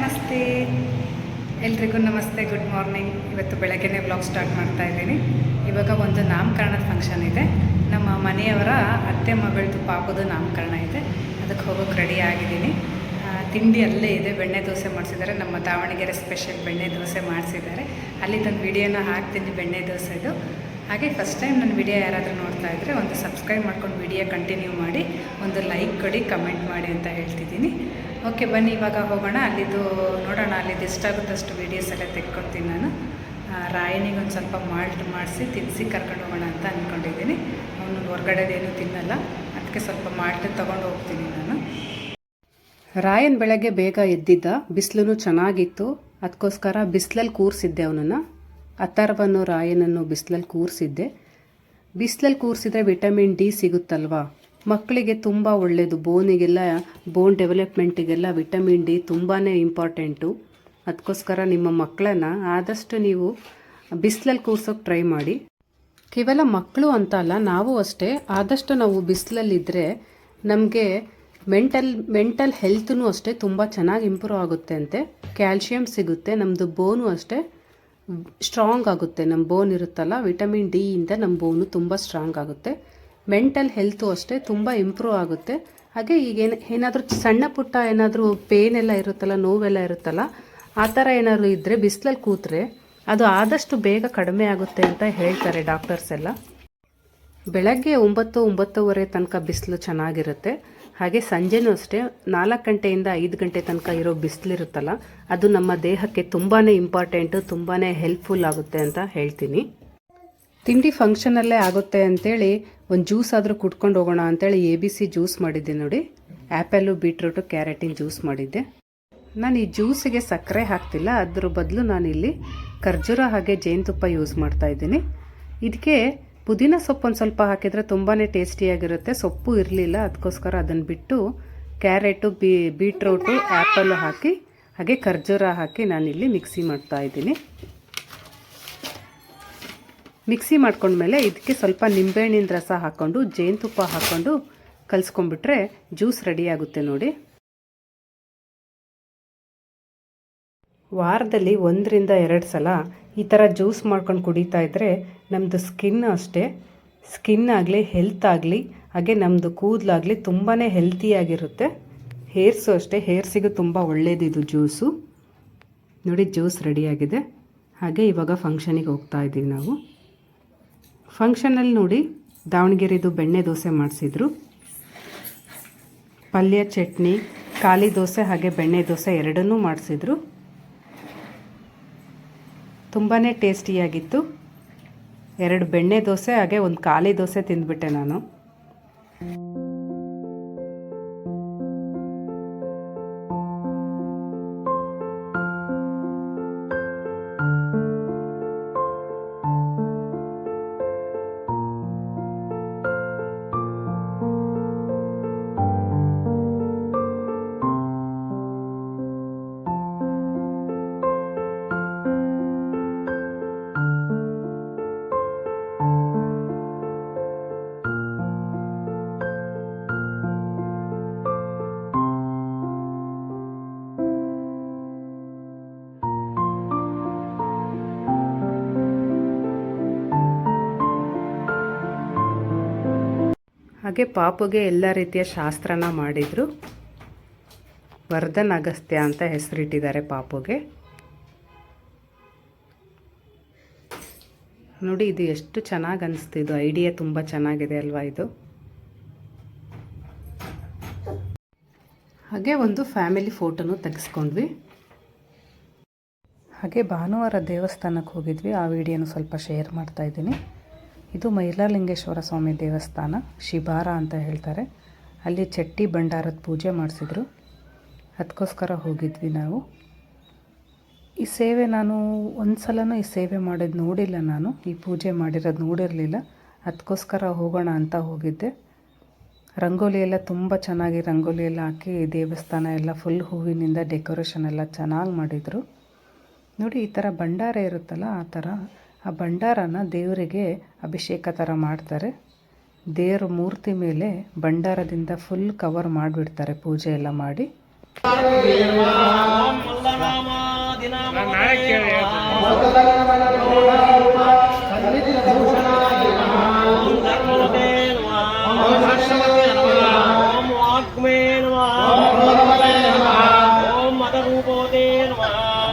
ನಮಸ್ತೆ. ಎಲ್ರಿಗೂ ನಮಸ್ತೆ, ಗುಡ್ ಮಾರ್ನಿಂಗ್. ಇವತ್ತು ಬೆಳಗ್ಗೆನೇ ಬ್ಲಾಗ್ ಸ್ಟಾರ್ಟ್ ಮಾಡ್ತಾ ಇದ್ದೀನಿ. ಇವಾಗ ಒಂದು ನಾಮಕರಣದ ಫಂಕ್ಷನ್ ಇದೆ. ನಮ್ಮ ಮನೆಯವರ ಅತ್ತೆ ಮಗಳದು ಪಾಪದು ನಾಮಕರಣ ಇದೆ. ಅದಕ್ಕೆ ಹೋಗೋಕೆ ರೆಡಿ ಆಗಿದ್ದೀನಿ. ತಿಂಡಿ ಅಲ್ಲೇ ಇದೆ. ಬೆಣ್ಣೆ ದೋಸೆ ಮಾಡಿಸಿದ್ದಾರೆ. ನಮ್ಮ ದಾವಣಗೆರೆ ಸ್ಪೆಷಲ್ ಬೆಣ್ಣೆ ದೋಸೆ ಮಾಡಿಸಿದ್ದಾರೆ. ಅಲ್ಲಿ ತಂದು ವಿಡಿಯೋನ ಹಾಕ್ತೀನಿ ಬೆಣ್ಣೆ ದೋಸೆದು. ಹಾಗೆ ಫಸ್ಟ್ ಟೈಮ್ ನನ್ನ ವಿಡಿಯೋ ಯಾರಾದರೂ ನೋಡ್ತಾ ಇದ್ದರೆ ಒಂದು ಸಬ್ಸ್ಕ್ರೈಬ್ ಮಾಡ್ಕೊಂಡು ವಿಡಿಯೋ ಕಂಟಿನ್ಯೂ ಮಾಡಿ, ಒಂದು ಲೈಕ್ ಕೊಡಿ ಕಮೆಂಟ್ ಮಾಡಿ ಅಂತ ಹೇಳ್ತಿದ್ದೀನಿ. ಓಕೆ, ಬನ್ನಿ, ಇವಾಗ ಹೋಗೋಣ. ಅಲ್ಲಿದ್ದು ನೋಡೋಣ ಅಲ್ಲಿದ್ದು ಎಷ್ಟಾಗುತ್ತಷ್ಟು ವೀಡಿಯೋಸ್ ಎಲ್ಲ ತೆಕ್ಕೊಡ್ತೀನಿ ನಾನು. ರಾಯನಿಗೆ ಒಂದು ಸ್ವಲ್ಪ ಮಾಲ್ಟ್ ಮಾಡಿಸಿ ತಿನ್ನಿಸಿ ಕರ್ಕೊಂಡು ಹೋಗೋಣ ಅಂತ ಅಂದ್ಕೊಂಡಿದ್ದೀನಿ ಅವನು ಹೊರಗಡೆದೇನು ತಿನ್ನಲ್ಲ. ಅದಕ್ಕೆ ಸ್ವಲ್ಪ ಮಾಲ್ಟ್ ತೊಗೊಂಡು ಹೋಗ್ತೀನಿ ನಾನು. ರಾಯನ್ ಬೆಳಗ್ಗೆ ಬೇಗ ಎದ್ದಿದ್ದ. ಬಿಸಿಲು ಚೆನ್ನಾಗಿತ್ತು. ಅದಕ್ಕೋಸ್ಕರ ಬಿಸಿಲಲ್ಲಿ ಕೂರಿಸಿದ್ದೆ ಅವನನ್ನು. ಅಥರ್ವನು ರಾಯನನ್ನು ಬಿಸಿಲಲ್ಲಿ ಕೂರಿಸಿದ್ದೆ. ಬಿಸಿಲಲ್ಲಿ ಕೂರಿಸಿದ್ರೆ ವಿಟಮಿನ್ ಡಿ ಸಿಗುತ್ತಲ್ವಾ? ಮಕ್ಕಳಿಗೆ ತುಂಬ ಒಳ್ಳೆಯದು ಬೋನಿಗೆಲ್ಲ, ಬೋನ್ ಡೆವಲಪ್ಮೆಂಟಿಗೆಲ್ಲ ವಿಟಮಿನ್ ಡಿ ತುಂಬಾ ಇಂಪಾರ್ಟೆಂಟು. ಅದಕ್ಕೋಸ್ಕರ ನಿಮ್ಮ ಮಕ್ಕಳನ್ನ ಆದಷ್ಟು ನೀವು ಬಿಸಿಲಲ್ಲಿ ಕೂರ್ಸೋಕೆ ಟ್ರೈ ಮಾಡಿ. ಕೇವಲ ಮಕ್ಕಳು ಅಂತ ಅಲ್ಲ, ನಾವು ಅಷ್ಟೇ. ಆದಷ್ಟು ನಾವು ಬಿಸಿಲಲ್ಲಿದ್ದರೆ ನಮಗೆ ಮೆಂಟಲ್ ಮೆಂಟಲ್ ಹೆಲ್ತ್ನೂ ಅಷ್ಟೇ ತುಂಬ ಚೆನ್ನಾಗಿ ಇಂಪ್ರೂವ್ ಆಗುತ್ತೆ ಅಂತೆ. ಕ್ಯಾಲ್ಶಿಯಂ ಸಿಗುತ್ತೆ ನಮ್ಮದು ಬೋನು ಅಷ್ಟೇ ಸ್ಟ್ರಾಂಗ್ ಆಗುತ್ತೆ. ನಮ್ಮ ಬೋನ್ ಇರುತ್ತಲ್ಲ, ವಿಟಮಿನ್ ಡಿ ಇಂದ ನಮ್ಮ ಬೋನು ತುಂಬ ಸ್ಟ್ರಾಂಗ್ ಆಗುತ್ತೆ. ಮೆಂಟಲ್ ಹೆಲ್ತು ಅಷ್ಟೇ ತುಂಬ ಇಂಪ್ರೂವ್ ಆಗುತ್ತೆ. ಹಾಗೆ ಈಗ ಏನು, ಏನಾದರೂ ಸಣ್ಣ ಪುಟ್ಟ ಏನಾದರೂ ಪೇನ್ ಎಲ್ಲ ಇರುತ್ತಲ್ಲ, ನೋವೆಲ್ಲ ಇರುತ್ತಲ್ಲ, ಆ ಥರ ಏನಾದರೂ ಇದ್ದರೆ ಬಿಸಿಲಲ್ಲಿ ಕೂತ್ರೆ ಅದು ಆದಷ್ಟು ಬೇಗ ಕಡಿಮೆ ಆಗುತ್ತೆ ಅಂತ ಹೇಳ್ತಾರೆ ಡಾಕ್ಟರ್ಸ್ ಎಲ್ಲ. ಬೆಳಗ್ಗೆ ಒಂಬತ್ತು, ಒಂಬತ್ತುವರೆ ತನಕ ಬಿಸಿಲು ಚೆನ್ನಾಗಿರುತ್ತೆ. ಹಾಗೆ ಸಂಜೆನೂ ಅಷ್ಟೇ ನಾಲ್ಕು ಗಂಟೆಯಿಂದ ಐದು ಗಂಟೆ ತನಕ ಇರೋ ಬಿಸಿಲಿರುತ್ತಲ್ಲ, ಅದು ನಮ್ಮ ದೇಹಕ್ಕೆ ತುಂಬಾ ಇಂಪಾರ್ಟೆಂಟು ತುಂಬಾ ಹೆಲ್ಪ್ಫುಲ್ ಆಗುತ್ತೆ ಅಂತ ಹೇಳ್ತೀನಿ. ತಿಂಡಿ ಫಂಕ್ಷನಲ್ಲೇ ಆಗುತ್ತೆ ಅಂತೇಳಿ ಒಂದು ಜ್ಯೂಸ್ ಆದರೂ ಕುಟ್ಕೊಂಡು ಹೋಗೋಣ ಅಂತೇಳಿ ಎ ಬಿ ಸಿ ಜ್ಯೂಸ್ ಮಾಡಿದ್ದೆ ನೋಡಿ. ಆ್ಯಪಲ್ಲು ಬೀಟ್ರೂಟು ಕ್ಯಾರೆಟಿನ ಜ್ಯೂಸ್ ಮಾಡಿದ್ದೆ. ನಾನು ಈ ಜ್ಯೂಸಿಗೆ ಸಕ್ಕರೆ ಹಾಕ್ತಿಲ್ಲ. ಅದ್ರ ಬದಲು ನಾನಿಲ್ಲಿ ಖರ್ಜೂರ ಹಾಗೆ ಜೇನುತುಪ್ಪ ಯೂಸ್ ಮಾಡ್ತಾ ಇದ್ದೀನಿ. ಇದಕ್ಕೆ ಪುದೀನ ಸೊಪ್ಪು ಒಂದು ಸ್ವಲ್ಪ ಹಾಕಿದರೆ ತುಂಬಾ ಟೇಸ್ಟಿಯಾಗಿರುತ್ತೆ ಸೊಪ್ಪು ಇರಲಿಲ್ಲ. ಅದಕ್ಕೋಸ್ಕರ ಅದನ್ನು ಬಿಟ್ಟು ಕ್ಯಾರೆಟು ಬೀ ಬೀಟ್ರೂಟು ಆ್ಯಪಲ್ಲು ಹಾಕಿ ಹಾಗೆ ಖರ್ಜೂರ ಹಾಕಿ ನಾನಿಲ್ಲಿ ಮಿಕ್ಸಿ ಮಾಡ್ತಾ ಇದ್ದೀನಿ. ಮಿಕ್ಸಿ ಮಾಡ್ಕೊಂಡ್ಮೇಲೆ ಇದಕ್ಕೆ ಸ್ವಲ್ಪ ನಿಂಬೆಹಣ್ಣಿನ ರಸ ಹಾಕ್ಕೊಂಡು, ಜೇನುತುಪ್ಪ ಹಾಕ್ಕೊಂಡು ಕಲಿಸ್ಕೊಂಡ್ಬಿಟ್ರೆ ಜ್ಯೂಸ್ ರೆಡಿ ಆಗುತ್ತೆ ನೋಡಿ. ವಾರದಲ್ಲಿ ಒಂದರಿಂದ ಎರಡು ಸಲ ಈ ಥರ ಜ್ಯೂಸ್ ಮಾಡ್ಕೊಂಡು ಕುಡಿತಾ ಇದ್ದರೆ ನಮ್ಮದು ಸ್ಕಿನ್ ಅಷ್ಟೇ. ಸ್ಕಿನ್ ಆಗಲಿ, ಹೆಲ್ತ್ ಆಗಲಿ, ಹಾಗೆ ನಮ್ಮದು ಕೂದಲಾಗಲಿ ತುಂಬಾ ಹೆಲ್ತಿಯಾಗಿರುತ್ತೆ ಹೇರ್ಸು ಅಷ್ಟೇ, ಹೇರ್ಸಿಗೂ ತುಂಬ ಇದು ಜ್ಯೂಸು. ನೋಡಿ, ಜ್ಯೂಸ್ ರೆಡಿಯಾಗಿದೆ ಹಾಗೆ ಇವಾಗ ಫಂಕ್ಷನಿಗೆ ಹೋಗ್ತಾ ಇದ್ದೀವಿ ನಾವು. ಫಂಕ್ಷನಲ್ಲಿ ನೋಡಿ ದಾವಣಗೆರೆದು ಬೆಣ್ಣೆ ದೋಸೆ ಮಾಡಿಸಿದ್ರು. ಪಲ್ಯ, ಚಟ್ನಿ, ಖಾಲಿ ದೋಸೆ ಹಾಗೆ ಬೆಣ್ಣೆ ದೋಸೆ ಎರಡನ್ನೂ ಮಾಡಿಸಿದ್ರು. ತುಂಬಾ ಟೇಸ್ಟಿಯಾಗಿತ್ತು. ಎರಡು ಬೆಣ್ಣೆ ದೋಸೆ ಹಾಗೆ ಒಂದು ಖಾಲಿ ದೋಸೆ ತಿಂದ್ಬಿಟ್ಟೆ ನಾನು. ಹಾಗೆ ಪಾಪುಗೆ ಎಲ್ಲ ರೀತಿಯ ಶಾಸ್ತ್ರನ ಮಾಡಿದರು. ವರ್ಧನ್ ಅಗಸ್ತ್ಯ ಅಂತ ಹೆಸರಿಟ್ಟಿದ್ದಾರೆ ಪಾಪುಗೆ. ನೋಡಿ, ಇದು ಎಷ್ಟು ಚೆನ್ನಾಗಿ ಅನಿಸ್ತಿದ್ದು ಐಡಿಯಾ ತುಂಬ ಚೆನ್ನಾಗಿದೆ ಅಲ್ವಾ ಇದು. ಹಾಗೆ ಒಂದು ಫ್ಯಾಮಿಲಿ ಫೋಟೋನು ತೆಗೆಸ್ಕೊಂಡ್ವಿ. ಹಾಗೆ ಭಾನುವಾರ ದೇವಸ್ಥಾನಕ್ಕೆ ಹೋಗಿದ್ವಿ. ಆ ವಿಡಿಯೋನು ಸ್ವಲ್ಪ ಶೇರ್ ಮಾಡ್ತಾ ಇದ್ದೀನಿ. ಇದು ಮೈಲಾಲಿಂಗೇಶ್ವರ ಸ್ವಾಮಿ ದೇವಸ್ಥಾನ, ಶಿಬಾರ ಅಂತ ಹೇಳ್ತಾರೆ. ಅಲ್ಲಿ ಚಟ್ಟಿ ಭಂಡಾರದ ಪೂಜೆ ಮಾಡಿಸಿದ್ರು. ಅದಕ್ಕೋಸ್ಕರ ಹೋಗಿದ್ವಿ ನಾವು. ಈ ಸೇವೆ ನಾನು ಒಂದು ಸಲನೂ ಈ ಸೇವೆ ಮಾಡೋದು ನೋಡಿಲ್ಲ ನಾನು. ಈ ಪೂಜೆ ಮಾಡಿರೋದು ನೋಡಿರಲಿಲ್ಲ. ಅದಕ್ಕೋಸ್ಕರ ಹೋಗೋಣ ಅಂತ ಹೋಗಿದ್ದೆ. ರಂಗೋಲಿ ಎಲ್ಲ ತುಂಬ ಚೆನ್ನಾಗಿ ರಂಗೋಲಿ ಎಲ್ಲ ಹಾಕಿ ದೇವಸ್ಥಾನ ಎಲ್ಲ ಫುಲ್ ಹೂವಿನಿಂದ ಡೆಕೋರೇಷನ್ ಎಲ್ಲ ಚೆನ್ನಾಗಿ ಮಾಡಿದರು. ನೋಡಿ ಈ ಥರ ಭಂಡಾರ ಇರುತ್ತಲ್ಲ, ಆ ಥರ ಆ ಭಂಡಾರನ ದೇವರಿಗೆ ಅಭಿಷೇಕ ಥರ ಮಾಡ್ತಾರೆ. ದೇವರ ಮೂರ್ತಿ ಮೇಲೆ ಭಂಡಾರದಿಂದ ಫುಲ್ ಕವರ್ ಮಾಡಿಬಿಡ್ತಾರೆ, ಪೂಜೆ ಎಲ್ಲ ಮಾಡಿ.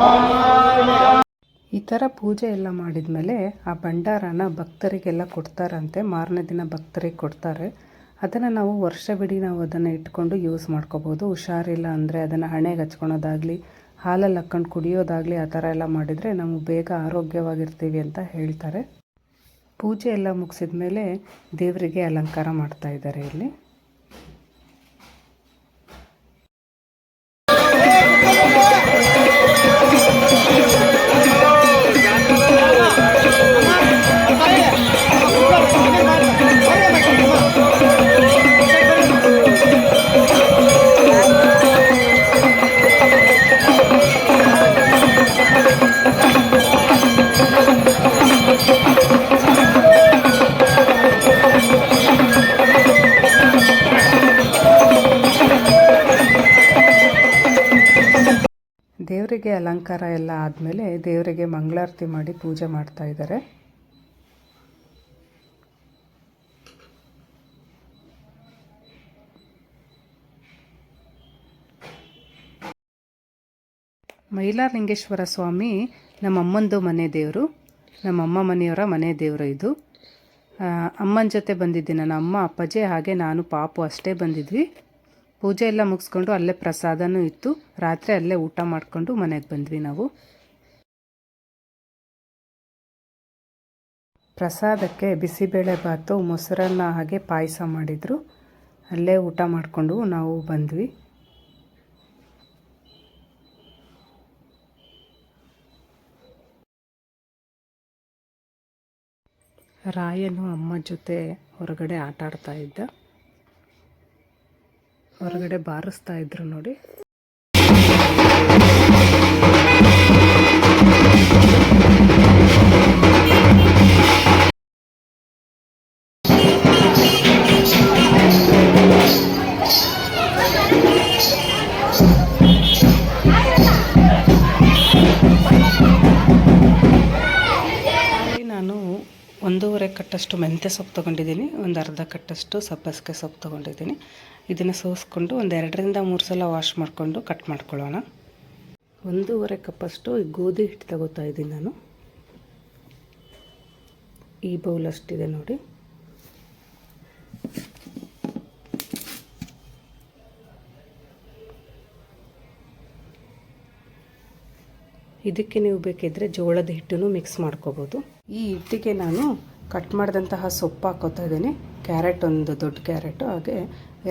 ಓಂ ಈ ಥರ ಪೂಜೆ ಎಲ್ಲ ಮಾಡಿದ ಮೇಲೆ ಆ ಭಂಡಾರನ ಭಕ್ತರಿಗೆಲ್ಲ ಕೊಡ್ತಾರಂತೆ. ಮಾರನೇ ದಿನ ಭಕ್ತರಿಗೆ ಕೊಡ್ತಾರೆ. ಅದನ್ನು ನಾವು ವರ್ಷವಿಡೀ ನಾವು ಅದನ್ನು ಇಟ್ಕೊಂಡು ಯೂಸ್ ಮಾಡ್ಕೋಬೋದು. ಹುಷಾರಿಲ್ಲ ಅಂದರೆ ಅದನ್ನು ಹಣೆಗೆ ಹಚ್ಕೊಳೋದಾಗಲಿ, ಹಾಲಲ್ಲಿ ಹಾಕ್ಕೊಂಡು ಕುಡಿಯೋದಾಗಲಿ ಆ ಥರ ಎಲ್ಲ ಮಾಡಿದರೆ ನಾವು ಬೇಗ ಆರೋಗ್ಯವಾಗಿರ್ತೀವಿ ಅಂತ ಹೇಳ್ತಾರೆ. ಪೂಜೆ ಎಲ್ಲ ಮುಗಿಸಿದ ಮೇಲೆ ದೇವರಿಗೆ ಅಲಂಕಾರ ಮಾಡ್ತಾ ಇದ್ದಾರೆ ಇಲ್ಲಿ. ದೇವರಿಗೆ ಅಲಂಕಾರ ಎಲ್ಲ ಆದಮೇಲೆ ದೇವರಿಗೆ ಮಂಗಳಾರತಿ ಮಾಡಿ ಪೂಜೆ ಮಾಡ್ತಾ ಇದ್ದಾರೆ. ಮೈಲಾರಲಿಂಗೇಶ್ವರ ಸ್ವಾಮಿ ನಮ್ಮಮ್ಮಂದು ಮನೆ ದೇವರು. ನಮ್ಮಮ್ಮ ಮನೆಯವರ ಮನೆ ದೇವರು ಇದು. ಅಮ್ಮನ ಜೊತೆ ಬಂದಿದ್ದೆ ನನ್ನ ಅಮ್ಮ ಅಪ್ಪಾಜಿ, ಹಾಗೆ ನಾನು ಪಾಪು ಅಷ್ಟೇ ಬಂದಿದ್ವಿ. ಪೂಜೆ ಎಲ್ಲ ಮುಗಿಸ್ಕೊಂಡು ಅಲ್ಲೇ ಪ್ರಸಾದನೂ ಇತ್ತು. ರಾತ್ರಿ ಅಲ್ಲೇ ಊಟ ಮಾಡಿಕೊಂಡು ಮನೆಗೆ ಬಂದ್ವಿ ನಾವು. ಪ್ರಸಾದಕ್ಕೆ ಬಿಸಿಬೇಳೆ ಭಾತು, ಮೊಸರನ್ನ ಹಾಗೆ ಪಾಯಸ ಮಾಡಿದರು. ಅಲ್ಲೇ ಊಟ ಮಾಡಿಕೊಂಡು ನಾವು ಬಂದ್ವಿ. ರಾಯನು ಅಮ್ಮ ಜೊತೆ ಹೊರಗಡೆ ಆಟ ಆಡ್ತಾ ಇದ್ದ. ಹೊರಗಡೆ ಬಾರಿಸ್ತಾ ಇದ್ರು ನೋಡಿ. ನಾನು ಒಂದೂವರೆ ಕಟ್ಟಷ್ಟು ಮೆಂತ್ಯ ಸೊಪ್ಪು ತೊಗೊಂಡಿದ್ದೀನಿ ಒಂದು ಅರ್ಧ ಕಟ್ಟಷ್ಟು ಸಬ್ಬಸಿಗೆ ಸೊಪ್ಪು ತೊಗೊಂಡಿದ್ದೀನಿ. ಇದನ್ನು ಸೋಸ್ಕೊಂಡು ಒಂದು ಎರಡರಿಂದ ಮೂರು ಸಲ ವಾಶ್ ಮಾಡಿಕೊಂಡು ಕಟ್ ಮಾಡ್ಕೊಳ್ಳೋಣ. ಒಂದೂವರೆ ಕಪ್ಪಷ್ಟು ಈ ಗೋಧಿ ಹಿಟ್ಟು ತಗೋತಾ ಇದ್ದೀನಿ ನಾನು. ಈ ಬೌಲ್ ಅಷ್ಟಿದೆ ನೋಡಿ. ಇದಕ್ಕೆ ನೀವು ಬೇಕಿದ್ದರೆ ಜೋಳದ ಹಿಟ್ಟನ್ನು ಮಿಕ್ಸ್ ಮಾಡ್ಕೋಬೋದು. ಈ ಹಿಟ್ಟಿಗೆ ನಾನು ಕಟ್ ಮಾಡಿದಂತಹ ಸೊಪ್ಪು ಹಾಕೋತಾ ಇದ್ದೀನಿ. ಕ್ಯಾರೆಟ್ ಒಂದು ದೊಡ್ಡ ಕ್ಯಾರೆಟು, ಹಾಗೆ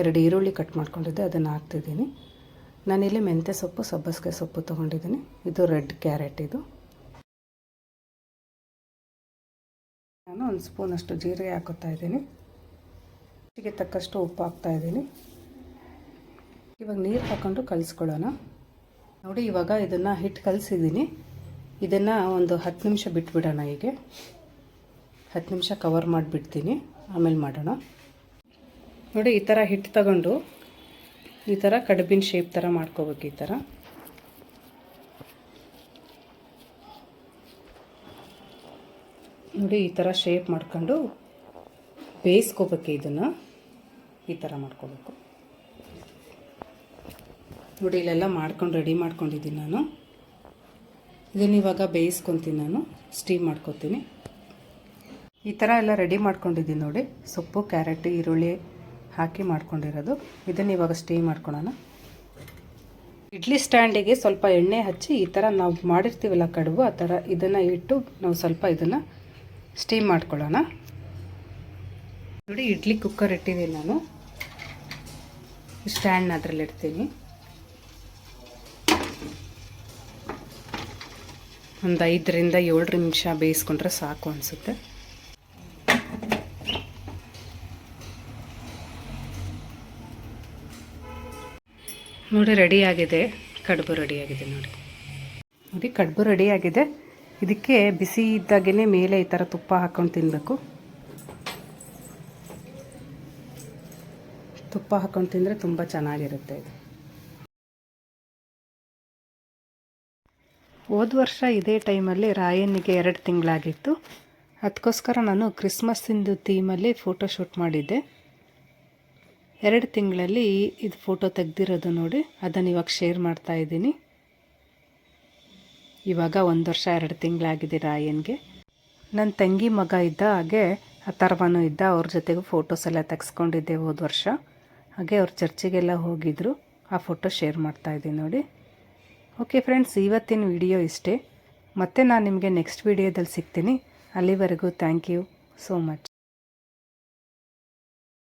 ಎರಡು ಈರುಳ್ಳಿ ಕಟ್ ಮಾಡ್ಕೊಂಡಿದ್ದೆ, ಅದನ್ನು ಹಾಕ್ತಿದ್ದೀನಿ. ನಾನಿಲ್ಲಿ ಮೆಂತ್ಯ ಸೊಪ್ಪು, ಸಬ್ಬಸಿಗೆ ಸೊಪ್ಪು ತೊಗೊಂಡಿದ್ದೀನಿ. ಇದು ರೆಡ್ ಕ್ಯಾರೆಟ್ ಇದು. ನಾನು ಒಂದು ಸ್ಪೂನಷ್ಟು ಜೀರಿಗೆ ಹಾಕೋತಾ ಇದ್ದೀನಿ. ರುಚಿಗೆ ತಕ್ಕಷ್ಟು ಉಪ್ಪು ಹಾಕ್ತಾ ಇದ್ದೀನಿ. ಇವಾಗ ನೀರು ಹಾಕ್ಕೊಂಡು ಕಲಿಸ್ಕೊಳ್ಳೋಣ. ನೋಡಿ, ಇವಾಗ ಇದನ್ನು ಹಿಟ್ಟು ಕಲಿಸಿದ್ದೀನಿ. ಇದನ್ನು ಒಂದು ಹತ್ತು ನಿಮಿಷ ಬಿಟ್ಬಿಡೋಣ ಹೀಗೆ. ಹತ್ತು ನಿಮಿಷ ಕವರ್ ಮಾಡಿಬಿಡ್ತೀನಿ. ಆಮೇಲೆ ಮಾಡೋಣ. ನೋಡಿ, ಈ ಥರ ಹಿಟ್ಟು ತಗೊಂಡು ಈ ಥರ ಕಡುಬಿನ ಶೇಪ್ ಥರ ಮಾಡ್ಕೋಬೇಕು ಈ ಥರ ನೋಡಿ, ಈ ಥರ ಶೇಪ್ ಮಾಡ್ಕೊಂಡು ಬೇಯಿಸ್ಕೋಬೇಕು ಇದನ್ನು. ಈ ಥರ ಮಾಡ್ಕೋಬೇಕು. ನೋಡಿ, ಇಲ್ಲೆಲ್ಲ ಮಾಡ್ಕೊಂಡು ರೆಡಿ ಮಾಡ್ಕೊಂಡಿದ್ದೀನಿ ನಾನು. ಇದನ್ನು ಇವಾಗ ಬೇಯಿಸ್ಕೊತೀನಿ ನಾನು. ಸ್ಟೀಮ್ ಮಾಡ್ಕೊತೀನಿ. ಈ ಥರ ಎಲ್ಲ ರೆಡಿ ಮಾಡ್ಕೊಂಡಿದ್ದೀನಿ ನೋಡಿ. ಸೊಪ್ಪು, ಕ್ಯಾರೆಟ್, ಈರುಳ್ಳಿ ಹಾಕಿ ಮಾಡ್ಕೊಂಡಿರೋದು. ಇದನ್ನು ಇವಾಗ ಸ್ಟೀಮ್ ಮಾಡ್ಕೊಳೋಣ. ಇಡ್ಲಿ ಸ್ಟ್ಯಾಂಡಿಗೆ ಸ್ವಲ್ಪ ಎಣ್ಣೆ ಹಚ್ಚಿ ಈ ಥರ ನಾವು ಮಾಡಿರ್ತೀವಲ್ಲ ಕಡುಬು, ಆ ಥರ ಇದನ್ನು ಇಟ್ಟು ನಾವು ಸ್ವಲ್ಪ ಇದನ್ನು ಸ್ಟೀಮ್ ಮಾಡ್ಕೊಳ್ಳೋಣ ನೋಡಿ, ಇಡ್ಲಿ ಕುಕ್ಕರ್ ಇಟ್ಟಿದ್ದೀನಿ ನಾನು. ಸ್ಟ್ಯಾಂಡ್ನ ಅದರಲ್ಲಿ ಇಡ್ತೀನಿ. ಒಂದು ಐದರಿಂದ ಏಳು ನಿಮಿಷ ಬೇಯಿಸ್ಕೊಂಡ್ರೆ ಸಾಕು ಅನಿಸುತ್ತೆ. ನೋಡಿ ರೆಡಿಯಾಗಿದೆ ಕಡುಬು ರೆಡಿಯಾಗಿದೆ ನೋಡಿ. ನೋಡಿ, ಕಡುಬು ರೆಡಿಯಾಗಿದೆ ಇದಕ್ಕೆ ಬಿಸಿ ಇದ್ದಾಗೇ ಮೇಲೆ ಈ ಥರ ತುಪ್ಪ ಹಾಕ್ಕೊಂಡು ತಿನ್ನಬೇಕು ತುಪ್ಪ ಹಾಕ್ಕೊಂಡು ತಿಂದರೆ ತುಂಬ ಚೆನ್ನಾಗಿರುತ್ತೆ ಇದು. ಹೋದ ವರ್ಷ ಇದೇ ಟೈಮಲ್ಲಿ ರಾಯನಿಗೆ ಎರಡು ತಿಂಗಳಾಗಿತ್ತು. ಅದಕ್ಕೋಸ್ಕರ ನಾನು ಕ್ರಿಸ್ಮಸ್ಸಿಂದು ಥೀಮಲ್ಲಿ ಫೋಟೋ ಶೂಟ್ ಮಾಡಿದ್ದೆ. ಎರಡು ತಿಂಗಳಲ್ಲಿ ಇದು ಫೋಟೋ ತೆಗ್ದಿರೋದು ನೋಡಿ, ಅದನ್ನು ಇವಾಗ ಶೇರ್ ಮಾಡ್ತಾ ಇದ್ದೀನಿ. ಇವಾಗ ಒಂದು ವರ್ಷ ಎರಡು ತಿಂಗಳಾಗಿದೆ ರಾಯನ್ಗೆ. ನನ್ನ ತಂಗಿ ಮಗ ಇದ್ದ ಹಾಗೆ ಅಥರ್ವನೂ ಇದ್ದ, ಅವ್ರ ಜೊತೆಗೂ ಫೋಟೋಸ್ ಎಲ್ಲ ತೆಗೆಸ್ಕೊಂಡಿದ್ದೆ ಹೋದ ವರ್ಷ. ಹಾಗೆ ಅವ್ರ ಚರ್ಚಿಗೆಲ್ಲ ಹೋಗಿದ್ರು. ಆ ಫೋಟೋ ಶೇರ್ ಮಾಡ್ತಾ ಇದ್ದೀನಿ ನೋಡಿ. ಓಕೆ ಫ್ರೆಂಡ್ಸ್ ಇವತ್ತಿನ ವಿಡಿಯೋ ಇಷ್ಟೇ. ಮತ್ತೆ ನಾನು ನಿಮಗೆ ನೆಕ್ಸ್ಟ್ ವಿಡಿಯೋದಲ್ಲಿ ಸಿಗ್ತೀನಿ. ಅಲ್ಲಿವರೆಗೂ ಥ್ಯಾಂಕ್ ಯು ಸೋ ಮಚ್